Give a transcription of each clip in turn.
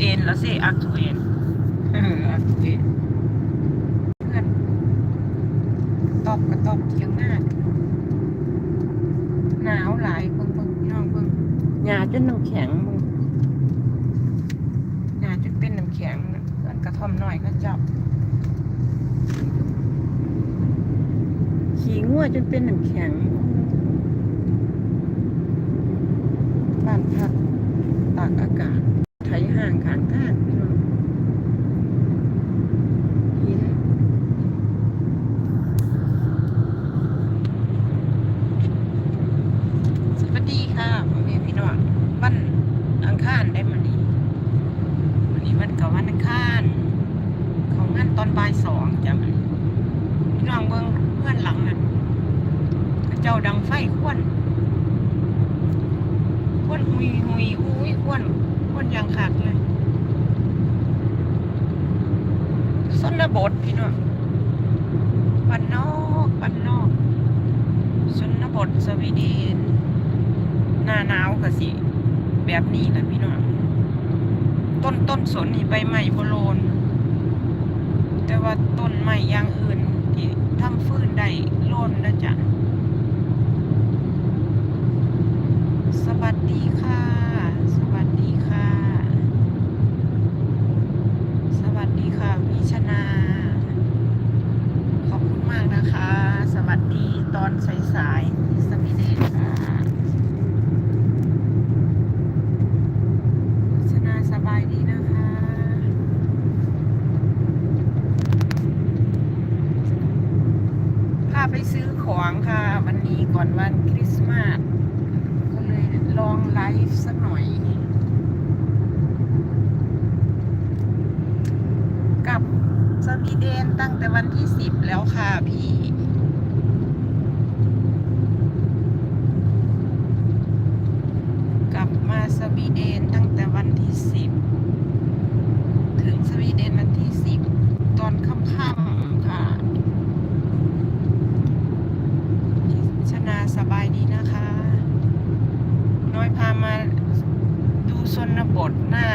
เอ็นแล้วสิอักทูเอ็นเอออักทูเอ็นเพื่อนตอบกระตอบเทียงหน้าหนาวหลายเบิ่งเบิ่งพี่น้องเบิ่งหญ้าจนน้ำแข็งมึงหญ้าจนเป็นน้ำแข็งเพื่อนกระท่อมน้อยก็จับขี่งัวจนเป็นน้ำแข็งบ้านพักตากอากาศ ไถห่างขางทางพี่น้องหินสวัสดีค่ะพ่อแม่พี่น้องวันอังคารได้มานี้วันนี้วันกับวันอังคารของงานตอนบ่ายสองจ้ะมันพี่น้องเบิ่งเพื่อนหลังนั่นกระเจ้า ดังไฟควนควนหุยหุยอุ้ยควนควนอยางขากเลยสนบทพี่น้องบ้านนอกบ้านนอกชนบทสวีเดนหน้าหนาวก็สิ แบบนี้แหละพี่น้องต้นต้นสนนี่ใบไม้บโลน แต่ว่าต้นไม้อย่างอื่นที่ทำฟื้นได้โลนนะจ๊ะ สวัสดีค่ะ สวัสดีค่ะ สวัสดีค่ะพี่ชนา ขอบคุณมากนะคะ สวัสดีตอนสายๆที่สวีเดนค่ะพี่ชนาสบายดีนะคะ พาไปซื้อของค่ะ วันนี้ก่อนวันคริสต์มาส ไลฟ์สักหน่อย กับสวีเดนตั้งแต่วันที่สิบแล้วค่ะพี่ กลับมาสวีเดนตั้งแต่วันที่สิบถึงสวีเดนวันที่สิบตอนค่ำๆค่ะพี่ชนาสบายดีนะคะ น้อยพา มาดูชนบทหน้า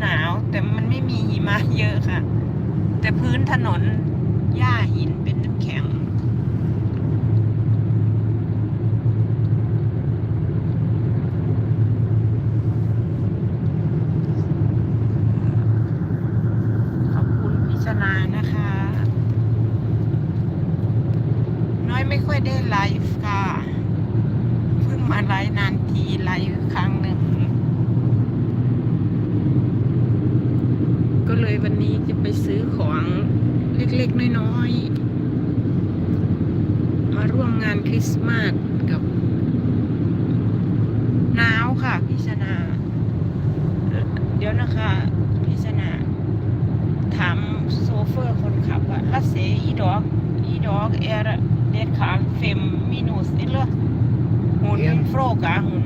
หนาว แต่มันไม่มีหิมะเยอะค่ะ แต่พื้นถนนหญ้าหินเป็นน้ำแข็ง ขอบคุณพิจารณานะคะ น้อยไม่ค่อยได้ไลฟ์ค่ะ เพิ่งมาไลฟ์นานทีไลฟ์ครั้งหนึ่ง ก็เลย วันนี้จะไปซื้อของเล็กๆ น้อยๆ มาร่วมงานคริสต์มาสกับหนาวค่ะพิชนา เดี๋ยวนะคะพิชนา ถามโซเฟอร์คนขับว่าลัสเซอีดอกอีดอกเอร์เดดคานเฟมมินูสนี่เลยหุ่นเอ็นโฟรกะหุ่น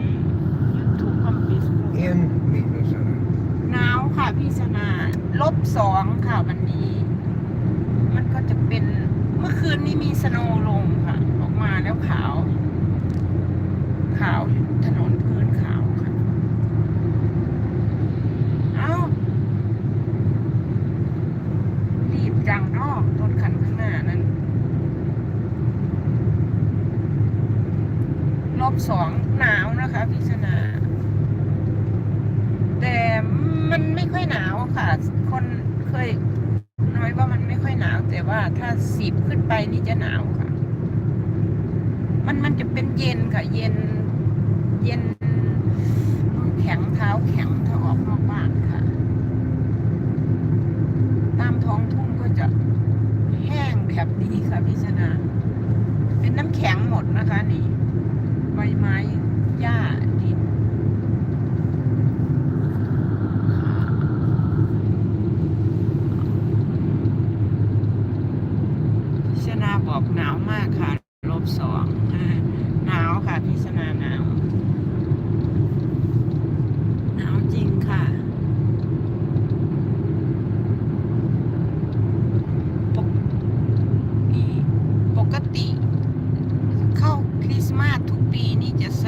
ถูกคอมพิว En minus är det. หนาวค่ะพี่ชนาลบสองค่ะวันนี้ มันก็จะเป็นเมื่อคืนนี้มีสโนว์ลงค่ะ ออกมาแล้วขาว ขาวถนนพื้นขาวค่ะ เอ้า รีบจังเนอกรถคันข้างหน้านั้น ลบสองหนาวนะคะพี่ชนา แต่มันไม่ค่อยหนาว คนเคยน้อยว่ามันไม่ค่อยหนาว แต่ว่าถ้าสิบขึ้นไปนี่จะหนาวค่ะ มันมันจะเป็นเย็นค่ะ เย็น เย็นมือแข็งเท้าแข็งถ้าออกนอกบ้านค่ะ ตามท้องทุ่งก็จะแห้งแบบนี้ค่ะพี่ชนะเป็นน้ำแข็งหมดนะคะนี่ ใบไม้หญ้าดิน พิชนา บอกหนาวมากค่ะลบสองหนาวค่ะพิชนาหนาว หนาวจริงค่ะ ปกนี่ปกติ เข้าคริสต์มาสทุกปีนี่จะส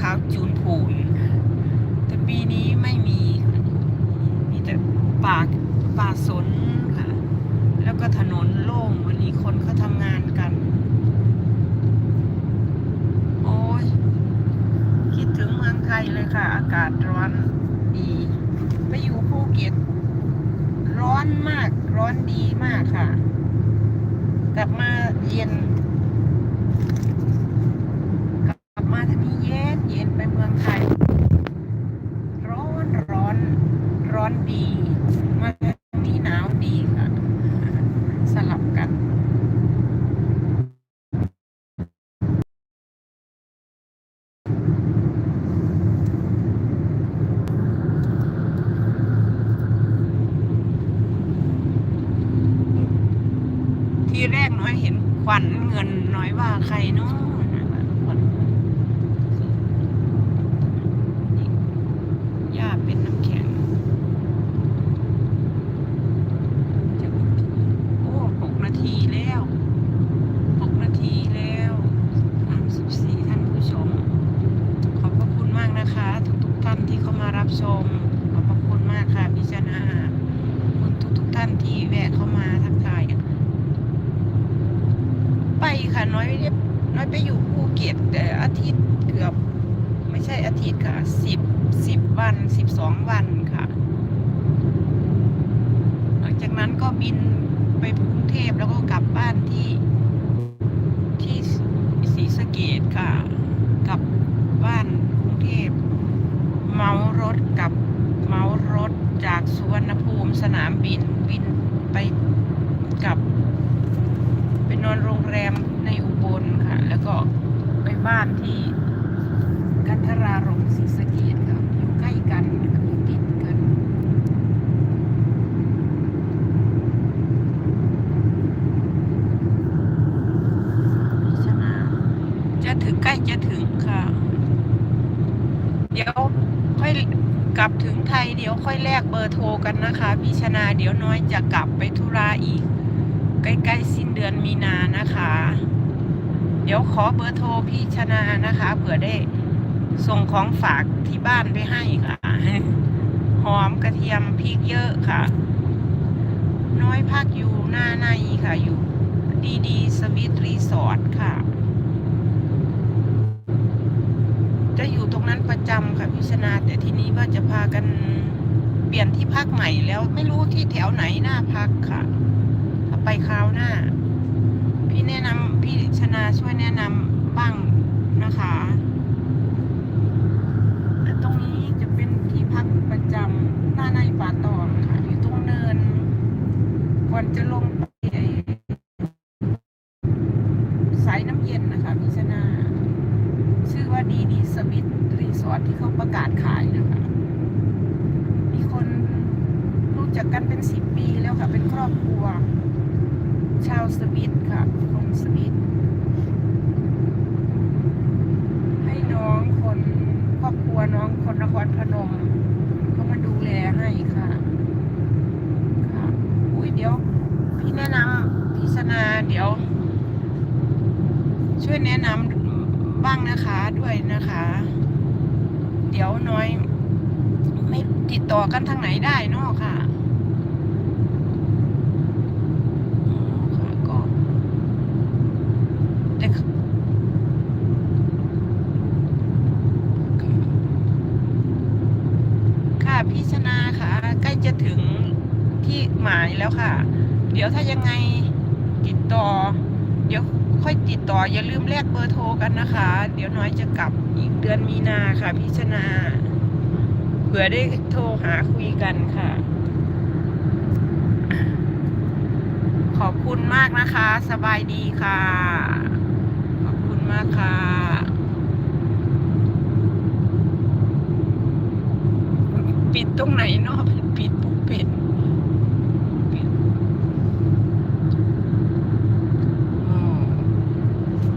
ขาวจูนผูนแต่ปีนี้ไม่มีค่ะมีแต่ป่าป่าสนค่ะ แล้วก็ถนนโล่งวันนี้ คนเขาทำงานกัน โอ้ย คิดถึงเมืองไทยเลยค่ะ อากาศร้อนดีไปอยู่ภูเก็ตร้อนมาก ร้อนดีมากค่ะ กลับมาเย็น กลับมาทางนี้เย็นเย็นไปเมืองไทย ร้อนร้อนร้อนดี มาทางนี้หนาวดีค่ะ สลับกัน ทีแรก น้อยเห็นควันเงินน้อยว่าใครเนาะควันหญ้าเป็นน้ำแข็งจะโอ้หกนาทีแล้วหกนาทีแล้วสามสิบสี่ท่านผู้ชม ขอบพระคุณมากนะคะ ทุกๆท่านที่เข้ามารับชม ขอบพระคุณมากค่ะพิจารณาขอบคุณทุกท่านที่แวะเข้ามาทักทาย ไป ค่ะ น้อยไม่ได้น้อยไปอยู่ภูเก็ตแต่อาทิตย์เกือบ ไม่ใช่อาทิตย์ค่ะสิบสิบวันสิบสองวันค่ะ หลังจากนั้นก็บินไปกรุงเทพแล้วก็กลับบ้านที่ที่ศรีสะเกดค่ะกลับบ้านกรุงเทพเมารถกลับเมารถจากสุวรรณภูมิสนามบินบินไปกลับไปนอนโรงแรม ก็ไปบ้านที่กันทรารมศรีสะเกียดค่ะอยู่ใกล้กันอยู่ติดกันพิจารณาจะถึงใกล้จะถึงค่ะ เดี๋ยวค่อยกลับถึงไทยเดี๋ยวค่อยแลกเบอร์โทรกันนะคะพี่ชนาเดี๋ยวน้อยจะกลับไปธุระอีก ใกล้ๆสิ้นเดือนมีนานะคะ เดี๋ยวขอเบอร์โทรพี่ชนานะคะเผื่อได้ส่งของฝากที่บ้านไปให้ค่ะ หอมกระเทียมพริกเยอะค่ะ น้อยพักอยู่หน้าในค่ะ อยู่ดีดีสวิตรีสอร์ทค่ะ จะอยู่ตรงนั้นประจำค่ะพิชนา แต่ทีนี้ว่าจะพากันเปลี่ยนที่พักใหม่แล้วไม่รู้ที่แถวไหนหน่าพักค่ะ ไปคราวหน้า พี่ชนาช่วยแนะนำบ้างนะคะและตรงนี้จะเป็นที่พักประจำหน้าในป่าตองค่ะ อยู่ตรงเนิน ก่อนจะลงไปสายน้ำเย็นนะคะพี่ชนา ชื่อว่าดีดีสวิตรีสอร์ทที่เขาประกาศขายนะคะ มีคนรู้จักกันเป็นสิบปีแล้วค่ะ เป็นครอบครัว ชาวสวิตค่ะ คนสวิต ให้น้องคนครอบครัวน้ องคนนครพนมเขามาดูแลให้ค่ะ ค่ะอุ้ยเดี๋ยว พี่แนะนำพิศนาเดี๋ยว ช่วยแนะนำบ้างนะคะด้วยนะคะ เดี๋ยวน้อย ไม่ติดต่อกันทางไหนได้นอกค่ะอ๋อค่ะก็แต่ค่ะค่ะพี่ชนาค่ะ ใกล้จะถึง ที่หมายแล้วค่ะ เดี๋ยวถ้ายังไงติดต่อ เดี๋ยวค่อยติดต่ออย่าลืมแลกเบอร์โทรกันนะคะ เดี๋ยวน้อยจะกลับอีกเดือนมีนาค่ะพี่ชนาเผื่อได้โทรหาคุยกันค่ะ ขอบคุณมากนะคะ สบายดีค่ะ ขอบคุณมากค่ะปิดตรงไหนเนาะปิดปุ๊บปิด